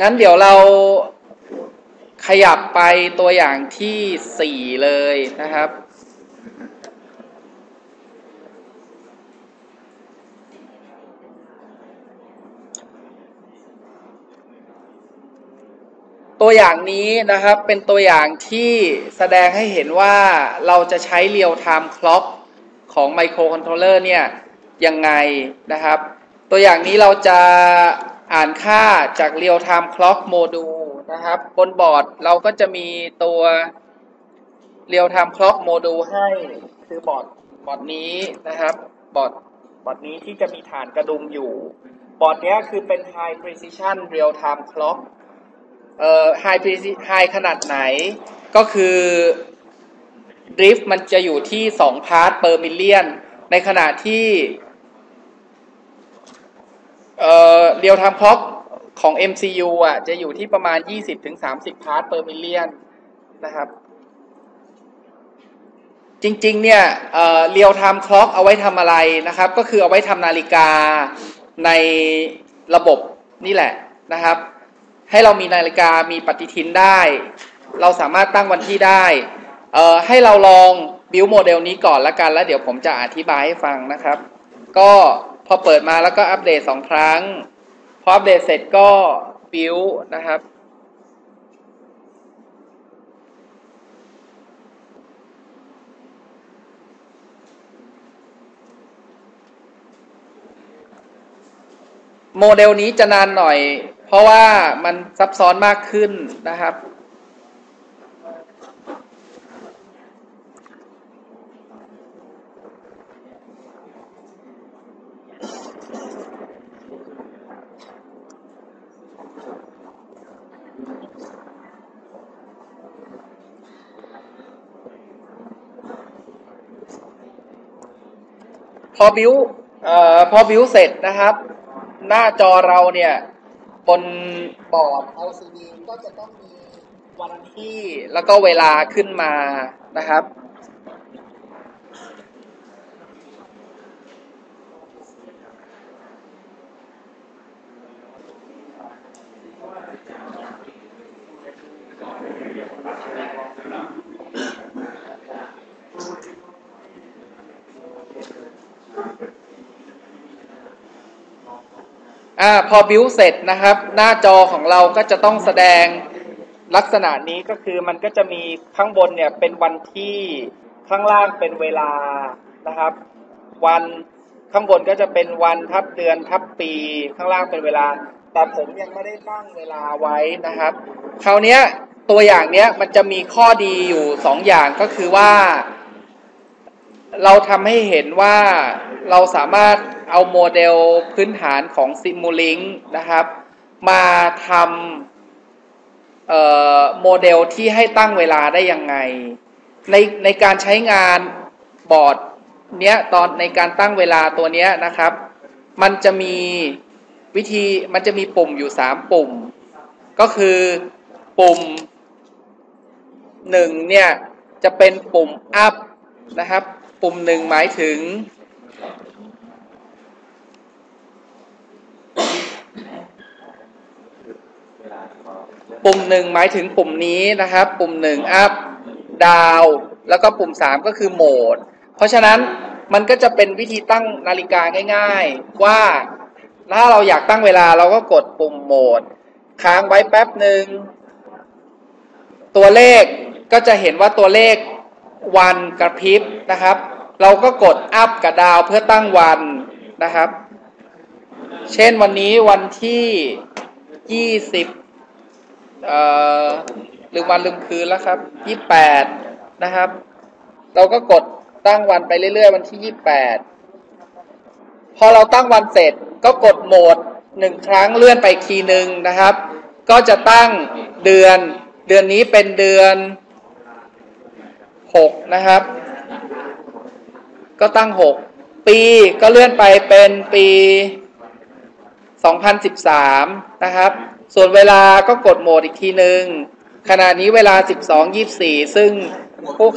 งั้นเดี๋ยวเราขยับไปตัวอย่างที่สี่เลยนะครับ ตัวอย่างนี้นะครับเป็นตัวอย่างที่แสดงให้เห็นว่าเราจะใช้เรียลไทม์คล็อกของไมโครคอนโทรลเลอร์เนี่ยยังไงนะครับ ตัวอย่างนี้เราจะ อ่านค่าจาก real time clock module นะครับ บนบอร์ดเราก็จะมีตัว real time clock module ให้คือบอร์ดบอร์ดนี้นะครับ บอร์ดบอร์ดนี้ที่จะมีฐานกระดุมอยู่ บอร์ดนี้คือเป็น high precision real time clock เอ่อ high precision high ขนาดไหนก็คือ drift มันจะอยู่ที่2 part per million ในขณะที่ เอ่อ real time clock ของ MCU อะ จะอยู่ที่ประมาณ 20-30 part per million นนะครับ จริง ๆ เนี่ยเอ่อ real time clock เอาไว้ทำอะไรนะครับ ก็คือเอาไว้ทำนาฬิกาในระบบนี่แหละนะครับ ให้เรามีนาฬิกามีปฏิทินได้ เราสามารถตั้งวันที่ได้ ให้เราลองบิวโมเดลนี้ก่อนละกัน แล้วเดี๋ยวผมจะอธิบายให้ฟังนะครับ ก็ อเปิดมาแล้วก็อัปเดตสองครั้ง พออัปเดตเสร็จก็บิวนะครับ โมเดลนี้จะนานหน่อย เพราะว่ามันซับซ้อนมากขึ้นนะครับ อบิวเอ่อพอบิวเสร็จนะครับ หน้าจอเราเนี่ยบนบอร์ด LCD ก็จะต้องมีวันที่แล้วก็เวลาขึ้นมานะครับ อ่าพอบิวเสร็จนะครับ หน้าจอของเราก็จะต้องแสดงลักษณะนี้ก็คือมันก็จะมีข้างบนเนี่ยเป็นวันที่ข้างล่างเป็นเวลานะครับ วันข้างบนก็จะเป็นวันทับเดือนทับปีข้างล่างเป็นเวลา แต่ผมยังไม่ได้ตั้งเวลาไว้นะครับคราวนี้ตัวอย่างเนี้ยมันจะมีข้อดีอยู่สองอย่างก็คือว่า เราทำให้เห็นว่า เราสามารถเอาโมเดลพื้นฐานของ Simulink นะครับ มาทำโมเดลที่ให้ตั้งเวลาได้ยังไง ในในการใช้งานบอร์ดเนี้ยตอนในการตั้งเวลาตัวเนี้ยนะครับ มันจะมีวิธีมันจะมีปุ่มอยู่สามปุ่ม ก็คือปุ่มหนึ่งเนี่ยจะเป็นปุ่ม up นะครับ ปุ่มหนึ่งหมายถึง ปุ่มหนึ่งหมายถึงปุ่มนี้นะครับ ปุ่มหนึ่ง up down แล้วก็ปุ่มสามก็คือโหมด เพราะฉะนั้นมันก็จะเป็นวิธีตั้งนาฬิกาง่าย ๆ ว่าถ้าเราอยากตั้งเวลาเราก็กดปุ่มโหมด ค้างไว้แป๊บหนึ่งตัวเลขก็จะเห็นว่าตัวเลขวันกระพริบนะครับ เราก็กดอัพกับดาวเพื่อตั้งวันนะครับ เช่นวันนี้วันที่ยี่สิบเอ่อลืมวันลืมคืนแล้วครับยี่แปดนะครับ เราก็กดตั้งวันไปเรื่อยๆ วันที่ยี่แปดพอเราตั้งวันเสร็จก็กดโหมดหนึ่งครั้งเลื่อนไปคีย์หนึ่งนะครับ ก็จะตั้งเดือน เดือนนี้เป็นเดือนหกนะครับ ก็ตั้งหกปีก็เลื่อนไปเป็นปีสองพันสิบสามนะครับ ส่วนเวลาก็กดโหมดอีกทีหนึ่งขณะนี้เวลาสิบสองยี่สี่ซึ่งพวก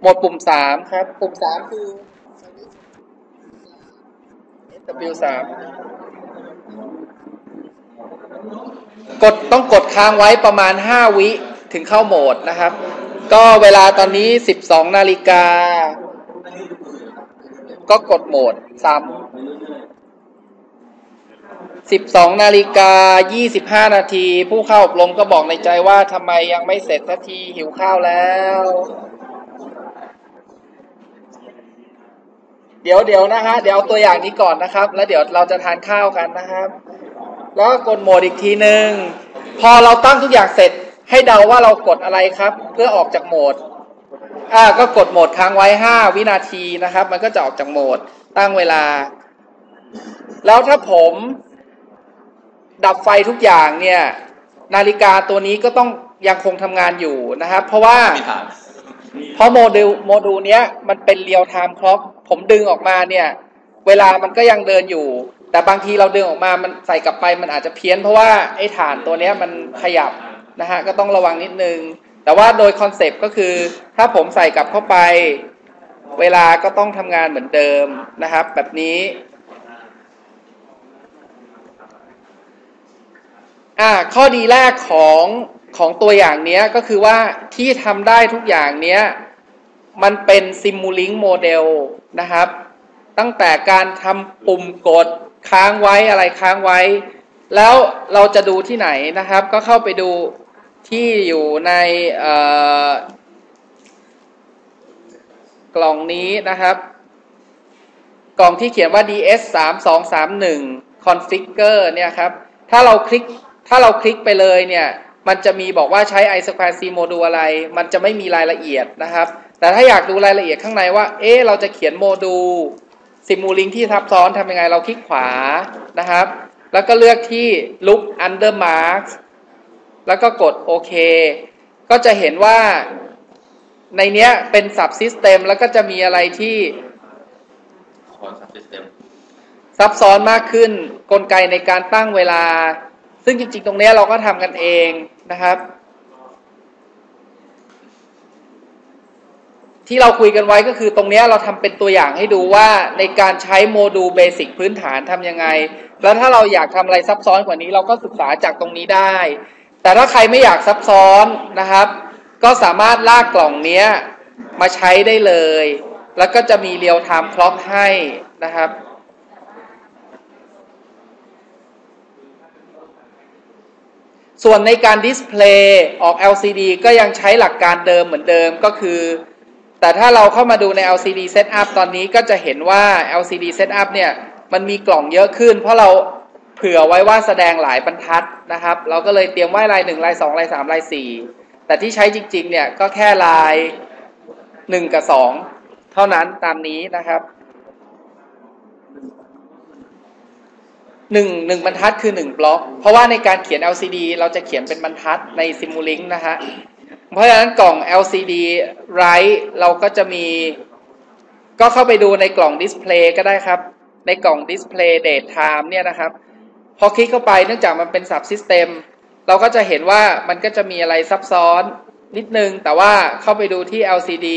โหมดปุ่มสามครับ ปุ่มสามคือ W สามกดต้องกดค้างไว้ประมาณห้าวิถึงเข้าโหมดนะครับ ก็เวลาตอนนี้สิบสองนาฬิกา ก็กดโหมดซ้ำสิบสองนาฬิกายี่สิบห้านาที ผู้เข้าอบรมก็บอกในใจว่าทำไมยังไม่เสร็จสักทีหิวข้าวแล้ว เดี๋ยวเดี๋ยวนะฮะ เดี๋ยวตัวอย่างนี้ก่อนนะครับ แล้วเดี๋ยวเราจะทานข้าวกันนะครับ แล้วก็กดโหมดอีกทีหนึ่งพอเราตั้งทุกอย่างเสร็จให้เดาว่าเรากดอะไรครับ เพื่อออกจากโหมด อ่าก็กดโหมดค้างไว้ห้าวินาทีนะครับ มันก็จะออกจากโหมดตั้งเวลา แล้วถ้าผม ดับไฟทุกอย่างเนี่ย นาฬิกาตัวนี้ก็ต้องยังคงทำงานอยู่นะครับ เพราะว่าไม่ผ่านเพราะโมดูลโมดูลเนี้ยมันเป็นเรียลไทม์คล็อกผมดึงออกมาเนี่ย เวลามันก็ยังเดินอยู่ แต่บางทีเราดึงออกมามันใส่กลับไปมันอาจจะเพี้ยนเพราะว่าไอ้ฐานตัวเนี้ยมันขยับนะฮะก็ต้องระวังนิดนึง แต่ว่าโดยคอนเซปต์ก็คือ ถ้าผมใส่กลับเข้าไป เวลาก็ต้องทำงานเหมือนเดิมนะครับ แบบนี้ อ่า ข้อดีแรกของของตัวอย่างนี้ก็คือว่าที่ทำได้ทุกอย่างเนี้ย มันเป็นซิมูลิงโมเดลนะครับ ตั้งแต่การทำปุ่มกดค้างไว้อะไรค้างไว้ แล้วเราจะดูที่ไหนนะครับ ก็เข้าไปดู ที่อยู่ในกล่องนี้นะครับ กล่องที่เขียนว่า ds 3 2 3 1 configure เนี่ยครับ ถ้าเราคลิกถ้าเราคลิกไปเลยเนี่ย มันจะมีบอกว่าใช้ i square c โมดูลอะไร มันจะไม่มีรายละเอียดนะครับ แต่ถ้าอยากดูรายละเอียดข้างในว่า เอ๊ะเราจะเขียนโมดูลซิมูลิงที่ซับซ้อนทำยังไงเราคลิกขวานะครับ แล้วก็เลือกที่ look under marks แล้วก็กดโอเค ก็จะเห็นว่าในเนี้ยเป็น subsystem แล้วก็จะมีอะไรที่ซับซ้อนมากขึ้นกลไกในการตั้งเวลา ซึ่งจริง ๆ ตรงเนี้ยเราก็ทำกันเองนะครับ ที่เราคุยกันไว้ก็คือตรงเนี้ยเราทำเป็นตัวอย่างให้ดูว่าในการใช้โมดูลเบสิกพื้นฐานทำยังไง แล้วถ้าเราอยากทำอะไรซับซ้อนกว่านี้เราก็ศึกษาจากตรงนี้ได้ แต่ถ้าใครไม่อยากซับซ้อนนะครับ ก็สามารถลากกล่องเนี้ยมาใช้ได้เลย แล้วก็จะมีเรียลไทม์คล็อกให้นะครับส่วนในการดิสเพลย์ออก LCD ก็ยังใช้หลักการเดิมเหมือนเดิมก็คือ แต่ถ้าเราเข้ามาดูใน LCD Setup ตอนนี้ก็จะเห็นว่า LCD Setup เนี่ย มันมีกล่องเยอะขึ้น เพราะเรา เผื่อไว้ว่าแสดงหลายบรรทัดนะครับ เราก็เลยเตรียมไว้ลายหนึ่งลายสองลายสามลายสี่แต่ที่ใช้จริง ๆ เนี่ยก็แค่ลายหนึ่งกับสองเท่านั้นตามนี้นะครับหนึ่งหนึ่งบรรทัดคือหนึ่งบล็อก เพราะว่าในการเขียน LCD เราจะเขียนเป็นบรรทัดใน Simulink นะฮะเพราะฉะนั้นกล่อง LCD Write เราก็จะมี ก็เข้าไปดูในกล่อง Display ก็ได้ครับ ในกล่อง Display Date Time เนี่ยนะครับ พอคลิกเข้าไปเนื่องจากมันเป็น Subsystem เราก็จะเห็นว่ามันก็จะมีอะไรซับซ้อนนิดนึง แต่ว่าเข้าไปดูที่ LCD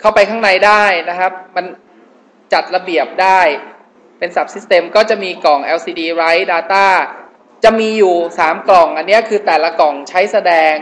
เข้าไปข้างในได้นะครับ มันจัดระเบียบได้เป็น subsystem ก็จะมีกล่อง LCD write data จะมีอยู่ 3 กล่อง อันนี้คือแต่ละกล่องใช้แสดง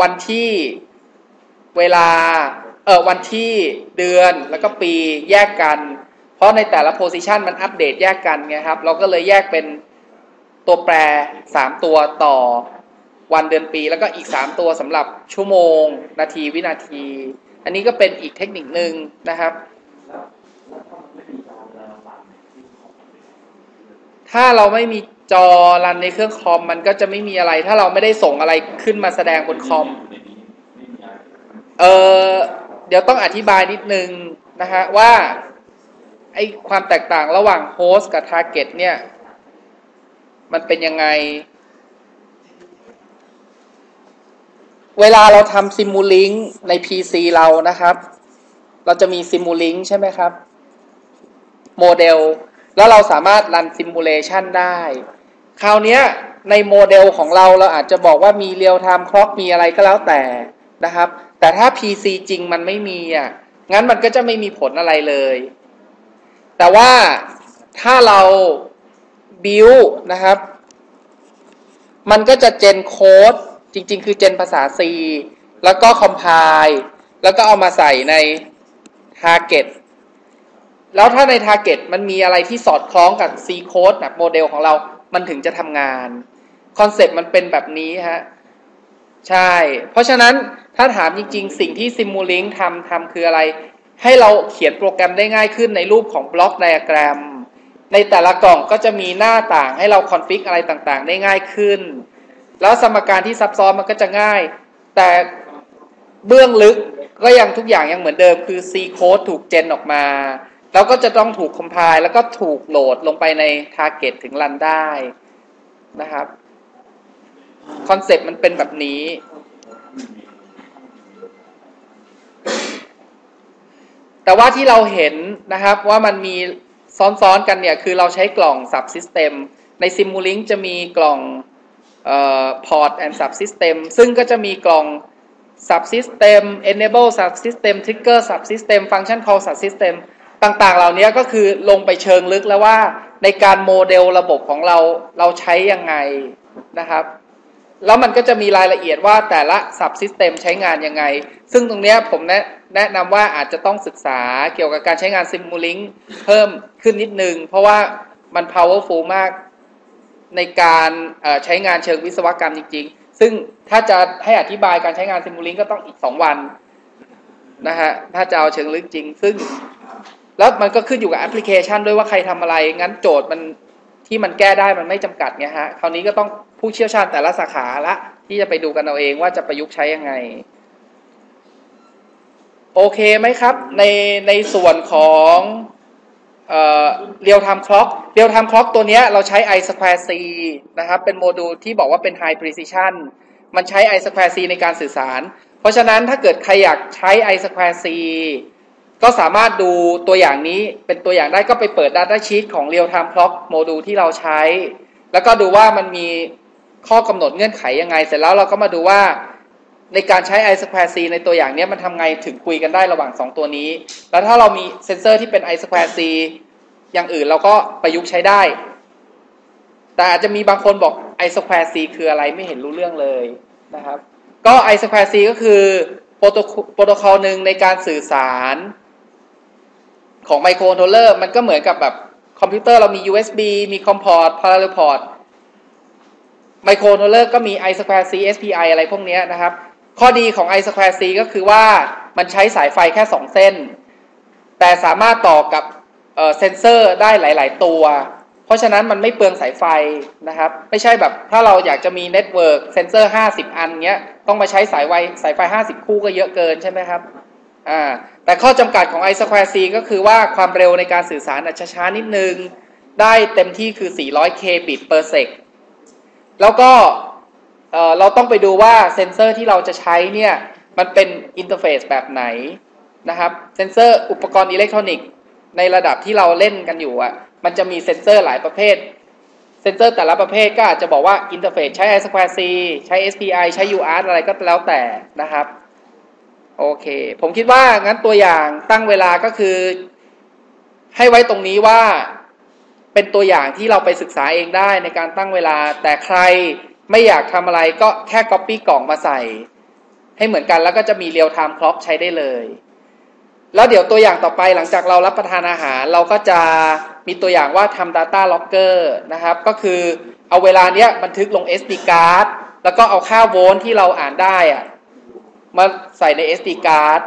วันที่เวลาเออวันที่เดือนแล้วก็ปีแยกกัน เพราะในแต่ละ position มันอัปเดตแยกกันไงครับ เราก็เลยแยกเป็นตัวแปร 3 ตัวต่อวันเดือนปี แล้วก็อีก 3 ตัวสำหรับชั่วโมง นาทีวินาที อันนี้ก็เป็นอีกเทคนิคหนึ่งนะครับ ถ้าเราไม่มีจอรันในเครื่องคอมมันก็จะไม่มีอะไร ถ้าเราไม่ได้ส่งอะไรขึ้นมาแสดงบนคอมเออเดี๋ยวต้องอธิบายนิดนึงนะฮะว่า ไอความแตกต่างระหว่างโฮสต์กับทาร์เก็ตเนี่ย มันเป็นยังไง เวลาเราทำซิมูลิงใน PC เรานะครับ เราจะมีซิมูลิงใช่ไหมครับ โมเดล แล้วเราสามารถรันซิมูเลชันได้ คราวนี้ในโมเดลของเราเราอาจจะบอกว่ามีเรียลไทม์คล็อกมีอะไรก็แล้วแต่นะครับ แต่ถ้า PC จริงมันไม่มีอะ งั้นมันก็จะไม่มีผลอะไรเลย แต่ว่าถ้าเรา build นะครับ มันก็จะเจนโค้ดจริง ๆ คือเจนภาษา C แล้วก็ compile แล้วก็เอามาใส่ใน target แล้วถ้าใน target มันมีอะไรที่สอดคล้องกับ C code แบบโมเดลของเรา มันถึงจะทำงาน คอนเซปต์มันเป็นแบบนี้ฮะ ใช่ เพราะฉะนั้นถ้าถามจริง ๆ สิ่งที่ Simulink ทำทำคืออะไร ให้เราเขียนโปรแกรมได้ง่ายขึ้นในรูปของบล็อกไดอะแกรม ในแต่ละกล่องก็จะมีหน้าต่างให้เราคอนฟิกอะไรต่างๆ ได้ง่ายขึ้น แล้วสมการที่ซับซ้อนมันก็จะง่าย แต่เบื้องลึกก็ยังทุกอย่างยังเหมือนเดิมคือ C code ถูกเจนออกมา แล้วก็จะต้องถูกคอมไพล์แล้วก็ถูกโหลดลงไปใน Target ถึงรันได้นะครับคอนเซปต์มันเป็นแบบนี้ แต่ว่าที่เราเห็นนะครับว่ามันมีซ้อนๆกันเนี่ยคือเราใช้กล่อง Subsystem ใน Simulink จะมีกล่อง Port and Subsystem ซึ่งก็จะมีกล่อง Subsystem Enable Subsystem Trigger Subsystem Function Call Subsystem ต่างๆ เหล่านี้ก็คือลงไปเชิงลึกแล้วว่าในการโมเดลระบบของเราเราใช้ยังไงนะครับ แล้วมันก็จะมีรายละเอียดว่าแต่ละ Subsystem ใช้งานยังไง ซึ่งตรงนี้ผมแนะแนะนำว่าอาจจะต้องศึกษาเกี่ยวกับการใช้งาน Simulink เพิ่มขึ้นนิดนึง เพราะว่ามัน powerful มากในการใช้งานเชิงวิศวกรรมจริง ๆ ซึ่งถ้าจะให้อธิบายการใช้งาน Simulink ก็ต้องอีก 2 วันนะฮะถ้าจะเอาเชิงลึกจริง ซึ่ง แล้วมันก็ขึ้นอยู่กับแอปพลิเคชันด้วยว่าใครทำอะไร งั้นโจทย์มันที่มันแก้ได้มันไม่จำกัดไงฮะคราวนี้ก็ต้อง ผู้เชี่ยวชาญแต่ละสาขาละ ที่จะไปดูกันเอาเองว่าจะประยุกต์ใช้ยังไง โอเคไหมครับ ในในส่วนของเรียลไทม์คล็อกเรียลไทม์คล็อกตัวนี้เราใช้ i square c นะครับ เป็นโมดูลที่บอกว่าเป็น high precision มันใช้ i square c ในการสื่อสาร เพราะฉะนั้นถ้าเกิดใครอยากใช้ i square c ก็สามารถดูตัวอย่างนี้เป็นตัวอย่างได้ก็ไปเปิด Data Sheet ของ Real Time Clock โมดูลที่เราใช้ แล้วก็ดูว่ามันมี ข้อกำหนดเงื่อนไขยังไง เสร็จแล้วเราก็มาดูว่าในการใช้ i square c ในตัวอย่างนี้มันทำไงถึงคุยกันได้ระหว่าง 2 ตัวนี้ แล้วถ้าเรามีเซนเซอร์ที่เป็น i square c อย่างอื่นเราก็ประยุกต์ใช้ได้ แต่อาจจะมีบางคนบอก i square c คืออะไรไม่เห็นรู้เรื่องเลยนะครับ ก็ i square c ก็คือโปรโตคอลหนึ่งในการสื่อสารของไมโครคอนโทรลเลอร์มันก็เหมือนกับแบบคอมพิวเตอร์เรามี USB มีคอมพอร์ต parallel port ไมโครค อนโทรลเลอร์ก็มี i square c SPI อะไรพวกนี้นะครับ ข้อดีของ i square c ก็คือว่ามันใช้สายไฟแค่ 2 เส้น แต่สามารถต่อกับเซนเซอร์ได้หลาย ๆ ตัว เพราะฉะนั้นมันไม่เปลืองสายไฟนะครับ ไม่ใช่แบบถ้าเราอยากจะมีเน็ตเวิร์กเซนเซอร์ 50 อันเงี้ย ต้องมาใช้สายไฟสายไฟ 50 คู่ก็เยอะเกินใช่ไหมครับอ่าแต่ข้อจำกัดของ i square c ก็คือว่าความเร็วในการสื่อสารอาจจะช้านิดนึง ได้เต็มที่คือ 400 k bit per sec แล้วก็เราต้องไปดูว่าเซนเซอร์ที่เราจะใช้เนี่ย มันเป็นอินเทอร์เฟซแบบไหนนะครับ เซนเซอร์อุปกรณ์อิเล็กทรอนิกส์ในระดับที่เราเล่นกันอยู่อะ มันจะมีเซนเซอร์หลายประเภท เซนเซอร์แต่ละประเภทก็อาจจะบอกว่าอินเทอร์เฟซใช้ i square c ใช้ SPI ใช้ UART อะไรก็แล้วแต่นะครับ โอเค ผมคิดว่างั้นตัวอย่างตั้งเวลาก็คือ ให้ไว้ตรงนี้ว่า เป็นตัวอย่างที่เราไปศึกษาเองได้ในการตั้งเวลา แต่ใครไม่อยากทำอะไรก็แค่ Copy กล่องมาใส่ ให้เหมือนกันแล้วก็จะมีเรียลไทม์คล็อกใช้ได้เลย แล้วเดี๋ยวตัวอย่างต่อไปหลังจากเรารับประทานอาหาร เราก็จะมีตัวอย่างว่าทำ Data Logger นะครับ ก็คือเอาเวลาเนี้ยบันทึกลง SD card แล้วก็เอาค่าโวลต์ที่เราอ่านได้อะมาใส่ใน SD card